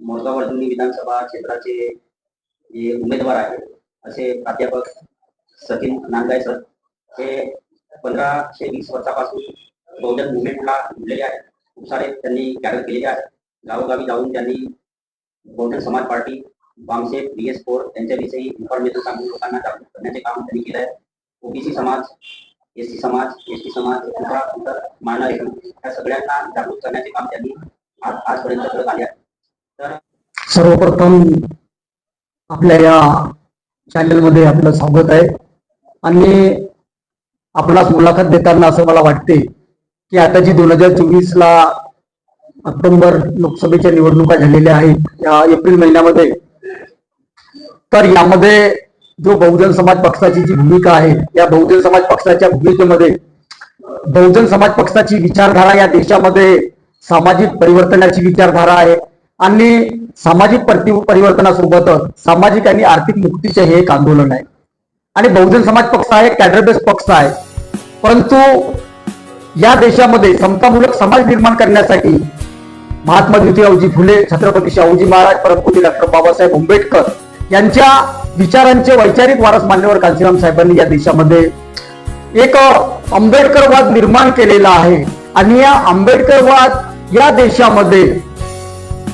मोरगाव अर्जुनी विधानसभा क्षेत्राचे जे उमेदवार आहेत असे प्राध्यापक सचिन नांदगाय सर हे पंधराशे वीस वर्षापासून बहुजन मुवमेंटला जुडलेले आहेत. खूप सारे त्यांनी कॅडर केलेले आहेत. गावोगावी जाऊन त्यांनी Bahujan Samaj party BAMCEF B S four यांच्याविषयी इन्फॉर्मेशन सांगून लोकांना जागृत करण्याचे काम त्यांनी केलं आहे. ओबीसी समाज एस टी समाज एस टी समाज इतर या सगळ्यांना जागृत करण्याचे काम त्यांनी आज आजपर्यंत करत आले आहे सर्वप्रथम आपल्या या चॅनलमध्ये आपलं स्वागत आहे. आणि आपणास मुलाखत देताना असं मला वाटते की आता जी दोन हजार चोवीस ला ऑक्टोबर लोकसभेच्या निवडणुका झालेल्या आहेत या एप्रिल महिन्यामध्ये तर यामध्ये जो बहुजन समाज पक्षाची जी भूमिका आहे या बहुजन समाज पक्षाच्या भूमिकेमध्ये बहुजन समाज पक्षाची विचारधारा या देशामध्ये सामाजिक परिवर्तनाची विचारधारा आहे. आणि सामाजिक प्रति परिवर्तनासोबतच सामाजिक आणि आर्थिक मुक्तीचे हे एक आंदोलन आहे. आणि बहुजन समाज पक्ष आहे कॅडर बेस पक्ष आहे. परंतु या देशामध्ये समतामूलक समाज निर्माण करण्यासाठी महात्मा ज्योतिरावजी फुले छत्रपती शाहूजी महाराज परमपूज्य डॉक्टर बाबासाहेब आंबेडकर यांच्या विचारांचे वैचारिक वारस मान्यवर कांशीराम साहेबांनी या देशामध्ये एक आंबेडकरवाद निर्माण केलेला आहे. आणि या आंबेडकरवाद या देशामध्ये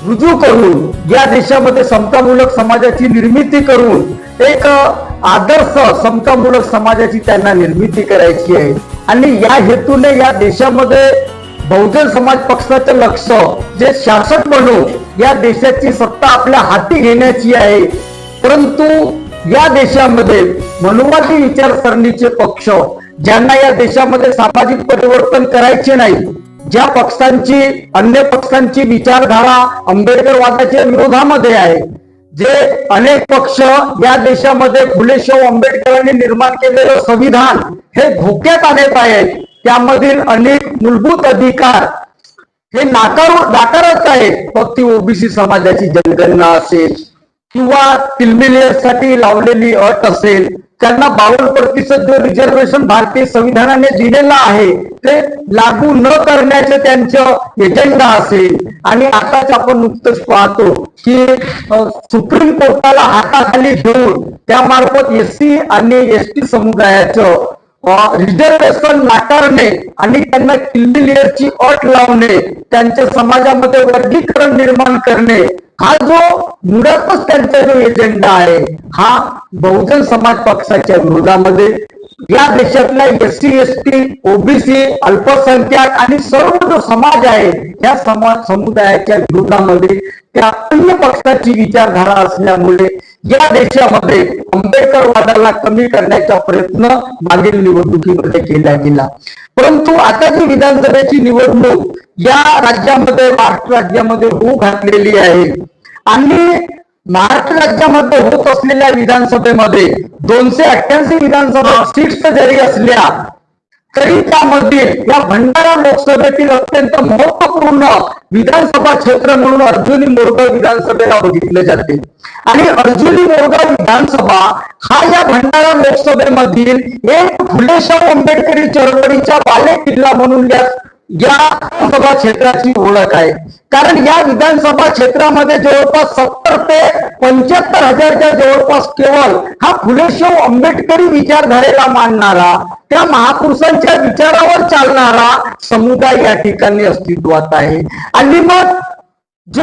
रुजू करून या देशामध्ये समतामूलक समाजाची निर्मिती करून एक आदर्श समतामूलक समाजाची त्यांना निर्मिती करायची आहे. आणि या हेतूने या देशामध्ये बहुजन समाज पक्षाचं लक्ष जे शासक म्हणून या देशाची सत्ता आपल्या हाती घेण्याची आहे. परंतु या देशामध्ये मनुवादी विचारसरणीचे पक्ष ज्यांना या देशामध्ये सामाजिक परिवर्तन करायचे नाही ज्या पक्षांची अन्य पक्षांची विचारधारा आंबेडकरवादाच्या विरोधामध्ये आहे जे अनेक पक्ष या देशामध्ये फुले आंबेडकरांनी निर्माण केलेलं संविधान हे धोक्यात आणत आहेत. त्यामधील अनेक मूलभूत अधिकार हे नाकार नाकारत आहेत. मग ती ओबीसी समाजाची जनगणना असेल किंवा तिलमिलेसाठी लावलेली अट असेल त्यांना बावन्न प्रतिशत जे रिझर्वेशन भारतीय संविधानाने दिलेलं आहे ते लागू न करण्याचे त्यांचं एजेंडा असेल. आणि आताच आपण नुकतंच पाहतो की सुप्रीम कोर्टाला हाताखाली घेऊन त्यामार्फत एस सी आणि एस टी समुदायाचं रिझर्वेशन नाकारणे आणि त्यांना किल्ली अट लावणे त्यांच्या समाजामध्ये वर्गीकरण निर्माण करणे हा जो मुळातच त्यांचा जो एजेंडा आहे हा बहुजन समाज पक्षाच्या विरोधामध्ये या देशातल्या S C S T OBC अल्पसंख्याक आणि सर्व जो समाज आहे या समाज समुदायाच्या विरोधामध्ये त्या अन्य पक्षाची विचारधारा असल्यामुळे या देशामध्ये आंबेडकरवादाला कमी करण्याचा प्रयत्न मागील निवडणुकीमध्ये केला गेला. परंतु आता जी विधानसभेची निवडणूक या राज्यामध्ये महाराष्ट्र राज्यामध्ये होऊ घातलेली आहे. आणि महाराष्ट्र राज्यामध्ये होत असलेल्या विधानसभेमध्ये दोनशे अठ्ठ्याऐंशी विधानसभा सीट्स जरी असल्या तरी त्यामधील या भंडारा लोकसभेतील अत्यंत महत्त्वपूर्ण विधानसभा क्षेत्र म्हणून अर्जुनी मोरगाव विधानसभेला बघितले जाते. आणि अर्जुनी मोरगाव विधानसभा हा या भंडारा लोकसभेमधील एक फुले आंबेडकरी चळवळीचा बाले किल्ला म्हणून या या विधानसभा क्षेत्राची ओळख आहे. कारण या विधानसभा क्षेत्रामध्ये जवळपास सत्तर ते पंच्याहत्तर हजारच्या जवळपास केवळ हा फुले आंबेडकरी विचारधारेला मानणारा त्या महापुरुषांच्या विचारावर चालणारा समुदाय या ठिकाणी अस्तित्वात आहे. आणि मग जो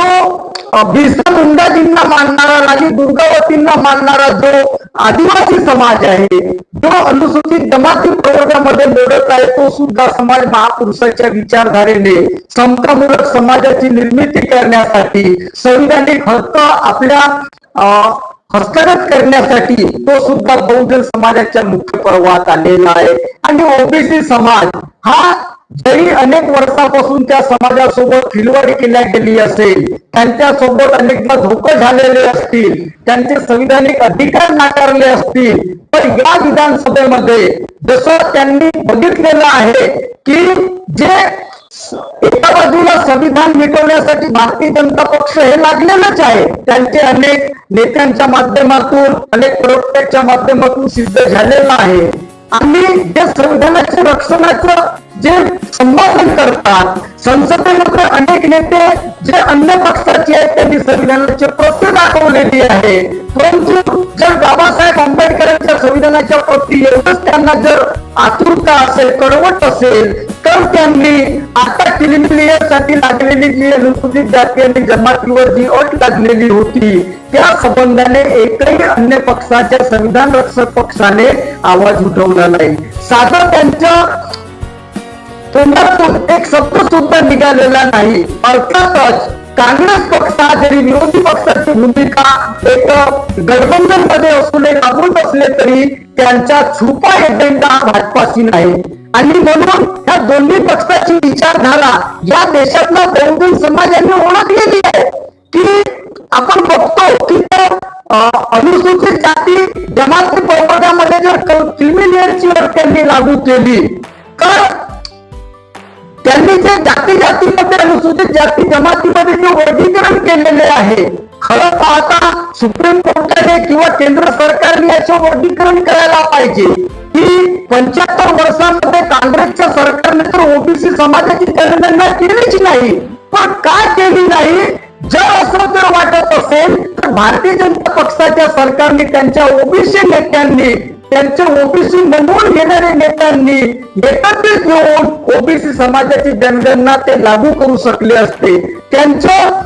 अ, बिरसा मुंडाजींना मानणारा राणी दुर्गावतींना मानणारा जो आदिवासी समाज आहे जो अनुसूचित जमाती प्रवर्गामध्ये लढत आहे तो सुद्धा समाज महापुरुषाच्या विचारधारेने समतामूलक समाजाची निर्मिती करण्यासाठी संविधानिक हक्क आपल्या हस्तगत करण्यासाठी तो सुद्धा बहुजन समाजाच्या मुख्य पर्वात आलेला आहे. आणि ओबीसी समाज हा जरी अनेक वर्षापासून त्या समाजासोबत खिलवाडी केल्या गेली असेल त्यांच्यासोबत अनेकदा धोके झालेले असतील त्यांचे संविधानिक अधिकार नाकारले असतील पण या विधानसभेमध्ये जसं त्यांनी बघितलेलं आहे की जे एका बाजूला संविधान मिटवण्यासाठी भारतीय जनता पक्ष हे लागलेलंच आहे त्यांचे अनेक नेत्यांच्या माध्यमातून अनेक प्रवक्त्यांच्या माध्यमातून सिद्ध झालेलं आहे. आणि जे संविधानाच्या रक्षणाचं जे संभाषण करतात संसदेमध्ये अनेक नेते जे अन्य पक्षाचे आहेत त्यांनी संविधानाचे संविधानाची प्रती दाखवलेली आहे परंतु जर बाबासाहेब आंबेडकरांच्या संविधानाच्या प्रती एवढंच त्यांना जर आतुरता असेल कडवट असेल तर त्यांनी आता साठी लागलेली जी अनुसूचित जाती आणि जमातीवर जी अट लागलेली होती त्या संबंधाने एकही अन्य पक्षाच्या संविधान रक्षक पक्षाने आवाज उठवला नाही. साधं त्यांच्या तोंडातून एक शब्द सुद्धा निघालेला नाही. अर्थातच काँग्रेस पक्ष जरी विरोधी पक्षाची भूमिका एक गठबंधनमध्ये असून एक अमृत असले तरी त्यांचा छुपा एजेंडा भाजपाशी नाही. आणि म्हणून ह्या दोन्ही पक्षाची विचारधारा या देशातल्या बहुजन समाजाने ओळखलेली आहे. की आपण बघतो की त्या, अनुसूचित जाती जमाती प्रवर्गामध्ये जर क्रिमिलियरची वर त्यांनी लागू केली तर त्यांनी जे जाती जातीमध्ये अनुसूचित जाती जमातीमध्ये जे वर्गीकरण केलेले आहे खरं पाहता सुप्रीम कोर्टाने किंवा केंद्र सरकारने याचं वर्गीकरण करायला पाहिजे. की पंच्याहत्तर वर्षामध्ये काँग्रेसच्या सरकारने तर ओबीसी समाजाची जनगणना केलीच नाही. पण का केली नाही? जर असं जर वाटत असेल तर भारतीय जनता पक्षाच्या सरकारने त्यांच्या ओबीसी नेत्यांनी त्यांच्या ओबीसी म्हणून घेणाऱ्या नेत्यांनी एकत्रित येऊन ओबीसी समाजाची जनगणना ते लागू करू शकले असते. त्यांचं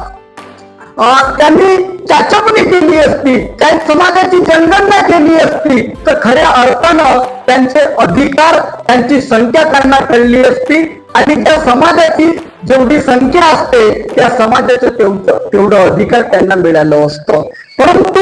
त्यांनी चाचपणी केली असती त्या समाजाची जनगणना केली असती. तर खऱ्या अर्थानं त्यांचे अधिकार त्यांची संख्या त्यांना कळली असती. आणि त्या समाजाची जेवढी संख्या असते त्या समाजाचं तेवढं तेवढं अधिकार त्यांना मिळालं असतं. परंतु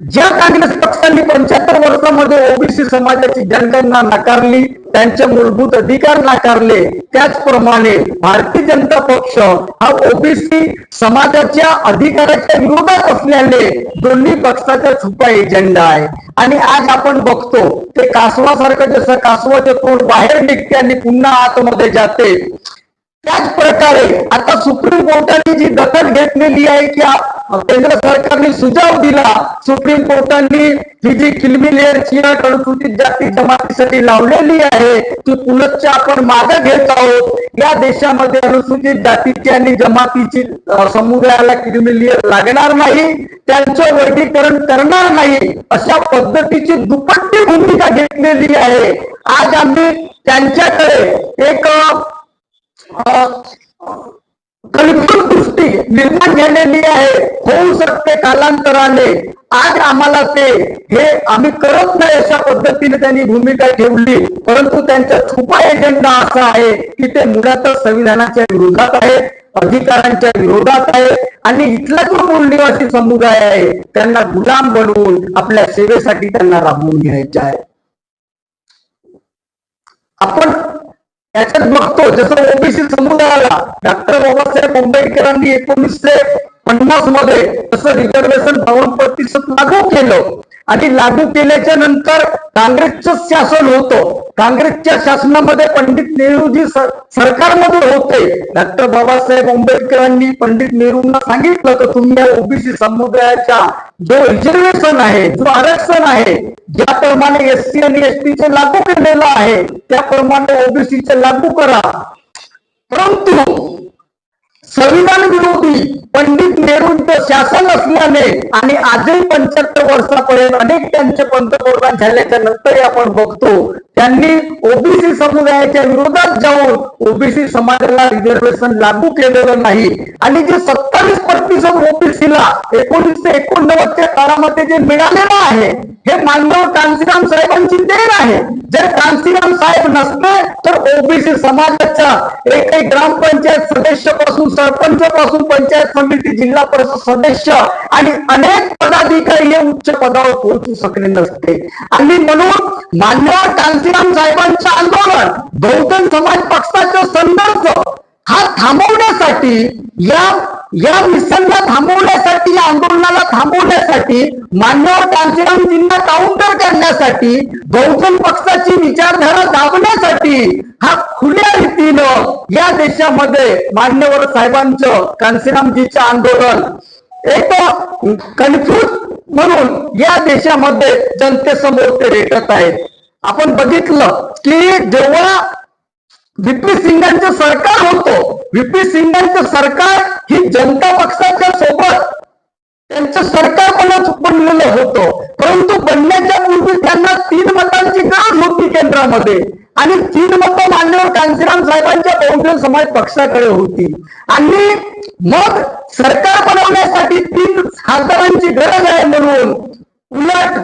ज्या काँग्रेस पक्षांनी पंच्याहत्तर वर्षामध्ये ओबीसी समाजाची जनगणना नाकारली त्यांचे मूलभूत अधिकार नाकारले त्याचप्रमाणे भारतीय जनता पक्ष हा ओबीसी समाजाच्या अधिकाराच्या विरोधात असल्याने दोन्ही पक्षाचा छुपा एजेंडा आहे. आणि आज आपण बघतो ते कासवासारखं जसं कासवाचे तोंड बाहेर निघते आणि पुन्हा आतमध्ये जाते त्याच प्रकारे आता सुप्रीम कोर्टाने जी दखल घेतलेली आहे की केंद्र सरकारने सुझाव दिला सुप्रीम कोर्टाने ही जी किलमी लेअरची अनुसूचित जाती जमातीसाठी लावलेली आहे ती पुनश्च आपण मागे घेत आहोत. या देशामध्ये अनुसूचित जातीची आणि जमातीची समुदायाला किलमी लेअर लागणार नाही त्यांचं वर्गीकरण करणार नाही अशा पद्धतीची दुपट्टी भूमिका घेतलेली आहे. आज आम्ही त्यांच्याकडे एक कल्पक दृष्टी निर्माण झालेली आहे. होऊ शकते कालांतराने. आज आम्हाला ते हे आम्ही करत नाही अशा पद्धतीने त्यांनी भूमिका ठेवली. परंतु त्यांचा छुपा एजेंडा असा आहे की ते मुळातच संविधानाच्या विरोधात आहे अधिकारांच्या विरोधात आहे आणि इथला जो मूळ निवासी समुदाय आहे त्यांना गुलाम बनवून आपल्या सेवेसाठी त्यांना राबवून घ्यायचे आहे. आपण त्याच्यात बघतो जसं ओबीसी समुदायाला डॉक्टर बाबासाहेब आंबेडकरांनी एकोणीसशे पन्नासमध्ये जसं रिझर्वेशन भवन प्रतिशत लागू केलं. आणि लागू केल्याच्यानंतर काँग्रेसचं शासन होतं. काँग्रेसच्या शासनामध्ये पंडित नेहरूजी सरकारमध्ये होते. डॉक्टर बाबासाहेब आंबेडकरांनी पंडित नेहरूंना सांगितलं की तुम्ही या ओबीसी समुदायाच्या जो रिझर्वेशन आहे जो आरक्षण आहे ज्याप्रमाणे एस सी आणि एस चे लागू केलेलं आहे त्याप्रमाणे ओबीसीचे लागू करा. परंतु संविधान विरोधी पंडित नेहरूंचं शासन असल्याने आणि आजही पंच्याहत्तर वर्षापर्यंत अनेक त्यांचे पंतप्रधान झाल्याच्या नंतरही आपण बघतो त्यांनी ओबीसी समुदायाच्या विरोधात जाऊन ओबीसी समाजाला रिझर्वेशन लागू केलेलं नाही. आणि जे सत्तावीस प्रतिशत ओबीसीला एकोणीसशे एकोणनव्वदच्या काळामध्ये जे मिळालेलं आहे हे मानव कांशीराम साहेबांची देण आहे. जर कांशीराम साहेब नसते तर ओबीसी समाजाच्या एकही ग्रामपंचायत सदस्यपासून सरपंच पासून पंचायत समिती जिल्हा परिषद सदस्य आणि अनेक पदाधिकारी हे उच्च पदावर पोहोचू शकले नसते. आणि म्हणून मान्यवर कांशीराम साहेबांचं आंदोलन बहुजन समाज पक्षाचा संघर्ष हा थांबवण्यासाठी या या मिशनला थांबवण्यासाठी या आंदोलनाला थांबवण्यासाठी मान्यवर कांशीरामजींना काउंटर करण्यासाठी बहुजन पक्षाची विचारधारा दाबण्यासाठी हा खुल्या रीतीनं या देशामध्ये मान्यवर साहेबांचं कांशीरामजीचं आंदोलन. एक कन्फ्युज म्हणून या देशामध्ये जनतेसमोर ते रेटत आहेत. आपण बघितलं की जेव्हा व्हीपी सिंगांचं सरकार होतो. व्हीपी सिंगांचं सरकार ही जनता पक्षाच्या सोबत. त्यांचं सरकारकडूनच बनलेलं होतं. परंतु बनण्याच्या पूर्वी त्यांना तीन मतांची गरज होती केंद्रामध्ये. आणि तीन मतं मान्यवर कांशीराम साहेबांच्या बहुजन समाज पक्षाकडे होती. आणि मग सरकार बनवण्यासाठी तीन खासदारांची गरज आहे म्हणून उलट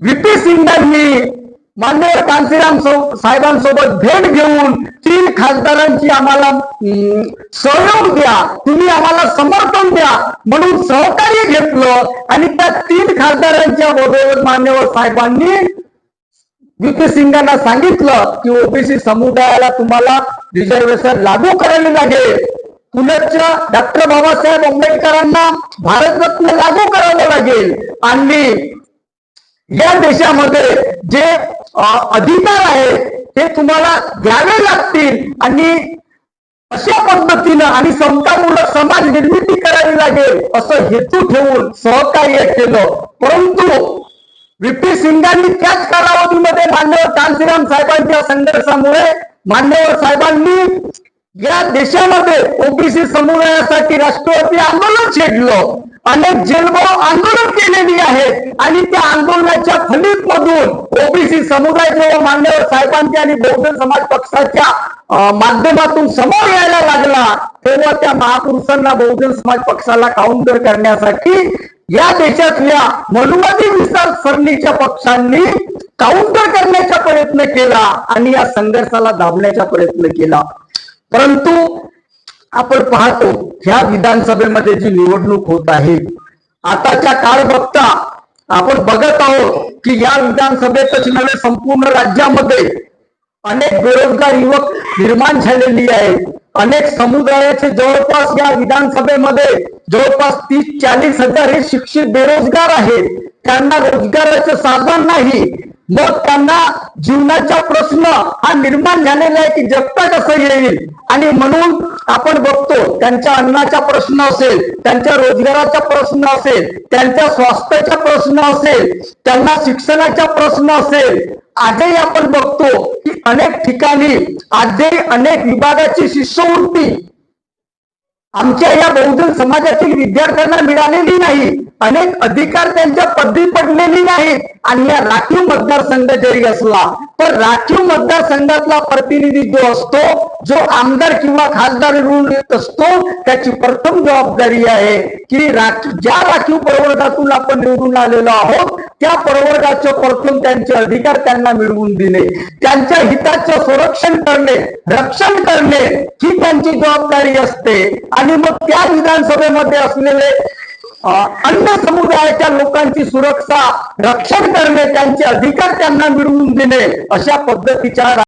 व्हीपी सिंगांनी मान्यवर कांतीराम साहेबांसोबत भेट घेऊन तीन खासदारांची आम्हाला सहयोग द्या. तुम्ही आम्हाला समर्थन द्या. म्हणून सहकार्य घेतलं आणि त्या तीन खासदारांच्या बरोबर मान्यवर साहेबांनी व्हीपी सिंगांना सांगितलं की ओबीसी समुदायाला तुम्हाला रिझर्वेशन लागू करायला लागेल. पुण्याच्या डॉक्टर बाबासाहेब आंबेडकरांना भारतरत्न लागू करावं लागेल. आणि या देशामध्ये जे अधिकार आहेत ते तुम्हाला द्यावे लागतील. आणि अशा पद्धतीनं आणि समतामूलक समाज निर्मिती करावी लागेल असं हेतू ठेवून सहकार्य केलं. परंतु व्हीपी सिंगांनी त्याच कालावधीमध्ये मान्यवर कांतीराम साहेबांच्या संघर्षामुळे मान्यवर साहेबांनी या देशामध्ये ओबीसी समुदायासाठी राष्ट्रवादी आंदोलन छेडलं. अनेक जेलभाव आंदोलन केलेली आहेत आणि त्या आंदोलनाच्या फलित मधून ओबीसी समुदाय जेव्हा मान्यवर साहेबांच्या आणि बहुजन समाज पक्षाच्या माध्यमातून समोर यायला लागला. तेव्हा त्या महापुरुषांना बहुजन समाज पक्षाला काउंटर करण्यासाठी या देशातल्या मनुवादी विस्तार सरणीच्या पक्षांनी काउंटर करण्याचा प्रयत्न केला आणि या संघर्षाला दाबण्याचा प्रयत्न केला. परंतु आपण पाहतो ह्या विधानसभेमध्ये जी निवडणूक होत आहे आताच्या काळ बघता आपण बघत आहोत की या विधानसभेतच नव्हे संपूर्ण राज्यामध्ये अनेक बेरोजगार युवक निर्माण झालेली आहेत अनेक समुदायाचे जवळपास या विधानसभेमध्ये जवळपास तीस चाळीस हजार हे शिक्षित बेरोजगार आहेत. त्यांना रोजगाराचं साधन नाही. मग त्यांना जीवनाचा प्रश्न हा निर्माण झालेला आहे की जगता कसं येईल? आणि म्हणून आपण बघतो त्यांच्या अन्नाचा प्रश्न असेल त्यांच्या रोजगाराचा प्रश्न असेल त्यांच्या स्वास्थ्याचा प्रश्न असेल त्यांना शिक्षणाचा प्रश्न असेल. आजही आपण बघतो की अनेक ठिकाणी आजही अनेक विभागाची शिष्यवृत्ती आमच्या या बहुजन समाजातील विद्यार्थ्यांना मिळालेली नाही. अनेक अधिकार त्यांच्या पदवी पडलेली नाहीत. आणि या राखीव मतदारसंघ जरी असला तर राखीव मतदारसंघातला प्रतिनिधी जो असतो. जो आमदार किंवा खासदार निवडून येत असतो त्याची प्रथम जबाबदारी आहे की राखीव ज्या राखीव प्रवर्गातून आपण निवडून आलेलो आहोत त्या प्रवर्गाचे परतून त्यांचे अधिकार त्यांना मिळवून देणे त्यांच्या हिताचं संरक्षण करणे रक्षण करणे ही त्यांची जबाबदारी असते. आणि मग त्या विधानसभेमध्ये असलेले अन्य समुदायाच्या लोकांची सुरक्षा रक्षण करणे त्यांचे अधिकार त्यांना मिळवून देणे अशा पद्धतीच्या